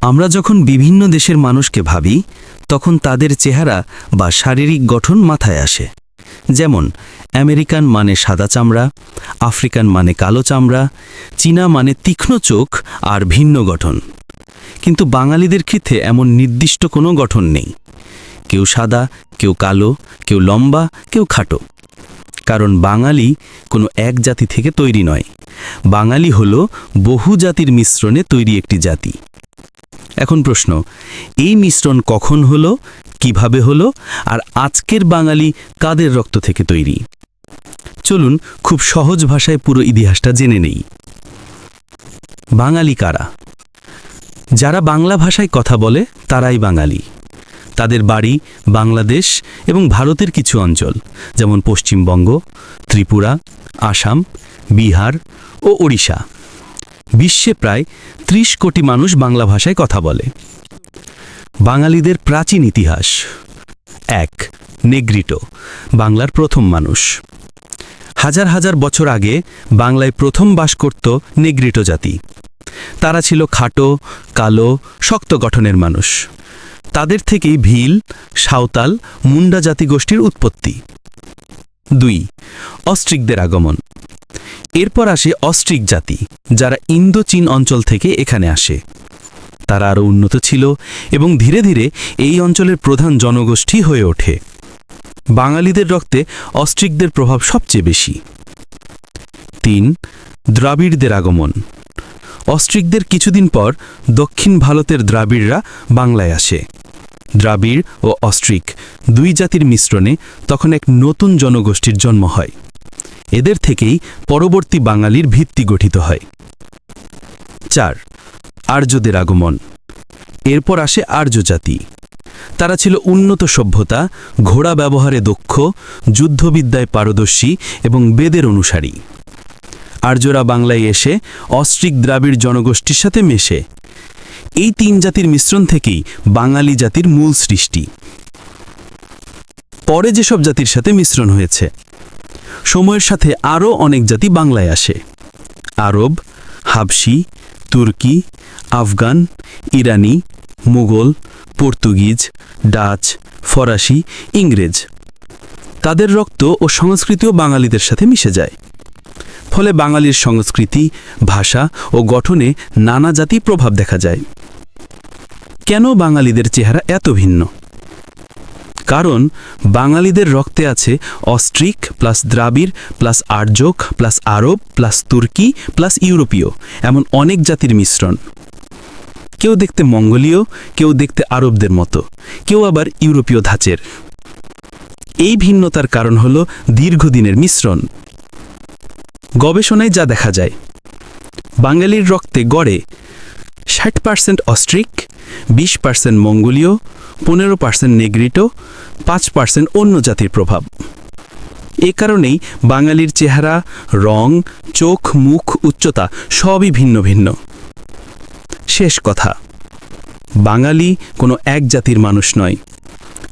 আমরা যখন বিভিন্ন দেশের মানুষকে ভাবি, তখন তাদের চেহারা বা শারীরিক গঠন মাথায় আসে। যেমন, আমেরিকান মানে সাদা চামড়া, আফ্রিকান মানে কালো চামড়া, চীনা মানে তীক্ষ্ণ চোখ আর ভিন্ন গঠন। কিন্তু বাঙালিদের ক্ষেত্রে এমন নির্দিষ্ট কোনো গঠন নেই। কেউ সাদা, কেউ কালো, কেউ লম্বা, কেউ খাটো। কারণ বাঙালি কোনো এক জাতি থেকে তৈরি নয়। বাঙালি হল বহু জাতির মিশ্রণে তৈরি একটি জাতি। এখন প্রশ্ন, এই মিশ্রণ কখন হলো, কীভাবে হলো, আর আজকের বাঙালি কাদের রক্ত থেকে তৈরি? চলুন খুব সহজ ভাষায় পুরো ইতিহাসটা জেনে নেই। বাঙালি কারা? যারা বাংলা ভাষায় কথা বলে, তারাই বাঙালি। তাদের বাড়ি বাংলাদেশ এবং ভারতের কিছু অঞ্চল, যেমন পশ্চিমবঙ্গ, ত্রিপুরা, আসাম, বিহার ও ওড়িশা। বিশ্বে প্রায় ত্রিশ কোটি মানুষ বাংলা ভাষায় কথা বলে। বাঙালিদের প্রাচীন ইতিহাস। এক, নেগ্রিটো, বাংলার প্রথম মানুষ। হাজার হাজার বছর আগে বাংলায় প্রথম বাস করত নেগ্রিটো জাতি। তারা ছিল খাটো, কালো, শক্ত গঠনের মানুষ। তাদের থেকেই ভিল, সাঁওতাল, মুন্ডা জাতিগোষ্ঠীর উৎপত্তি। দুই, অস্ট্রিকদের আগমন। এরপর আসে অস্ট্রিক জাতি, যারা ইন্দো চীন অঞ্চল থেকে এখানে আসে। তারা আরও উন্নত ছিল এবং ধীরে ধীরে এই অঞ্চলের প্রধান জনগোষ্ঠী হয়ে ওঠে। বাঙালিদের রক্তে অস্ট্রিকদের প্রভাব সবচেয়ে বেশি। তিন, দ্রাবিড়দের আগমন। অস্ট্রিকদের কিছুদিন পর দক্ষিণ ভারতের দ্রাবিড়রা বাংলায় আসে। দ্রাবিড় ও অস্ট্রিক দুই জাতির মিশ্রণে তখন এক নতুন জনগোষ্ঠীর জন্ম হয়। এদের থেকেই পরবর্তী বাঙালির ভিত্তি গঠিত হয়। চার, আর্যদের আগমন। এরপর আসে আর্য জাতি। তারা ছিল উন্নত সভ্যতা, ঘোড়া ব্যবহারে দক্ষ, যুদ্ধবিদ্যায় পারদর্শী এবং বেদের অনুসারী। আর্যরা বাংলায় এসে অস্ট্রিক দ্রাবিড় জনগোষ্ঠীর সাথে মেশে। এই তিন জাতির মিশ্রণ থেকেই বাঙালি জাতির মূল সৃষ্টি। পরে যেসব জাতির সাথে মিশ্রণ হয়েছে সময়ের সাথে আরও অনেক জাতি বাংলায় আসে। আরব, হাবশি, তুর্কি, আফগান, ইরানি, মুঘল, পর্তুগিজ, ডাচ, ফরাসি, ইংরেজ। তাদের রক্ত ও সংস্কৃতিও বাঙালিদের সাথে মিশে যায়। ফলে বাঙালির সংস্কৃতি, ভাষা ও গঠনে নানা জাতি প্রভাব দেখা যায়। কেন বাঙালিদের চেহারা এত ভিন্ন? কারণ বাঙালিদের রক্তে আছে অস্ট্রিক প্লাস দ্রাবিড় প্লাস আর্যক প্লাস আরব প্লাস তুর্কি প্লাস ইউরোপীয়, এমন অনেক জাতির মিশ্রণ। কেউ দেখতে মঙ্গোলীয়, কেউ দেখতে আরবদের মতো, কেউ আবার ইউরোপীয় ধাঁচের। এই ভিন্নতার কারণ হল দীর্ঘদিনের মিশ্রণ। গবেষণায় যা দেখা যায়, বাঙালির রক্তে গড়ে ষাট পার্সেন্ট অস্ট্রিক, বিশ পার্সেন্ট মঙ্গোলীয় পনেরো পার্সেন্ট নেগ্রিটো পাঁচ পার্সেন্ট অন্য জাতির প্রভাব। এ কারণেই বাঙালির চেহারা, রং, চোখ, মুখ, উচ্চতা সবই ভিন্ন ভিন্ন। শেষ কথা, বাঙালি কোনো এক জাতির মানুষ নয়।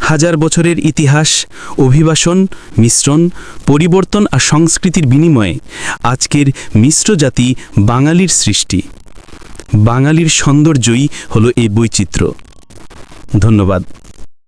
হাজার বছরের ইতিহাস, অভিবাসন, মিশ্রণ, পরিবর্তন আর সংস্কৃতির বিনিময়ে আজকের মিশ্র জাতি বাঙালির সৃষ্টি। বাঙালির সৌন্দর্যই হলো এই বৈচিত্র্য। ধন্যবাদ।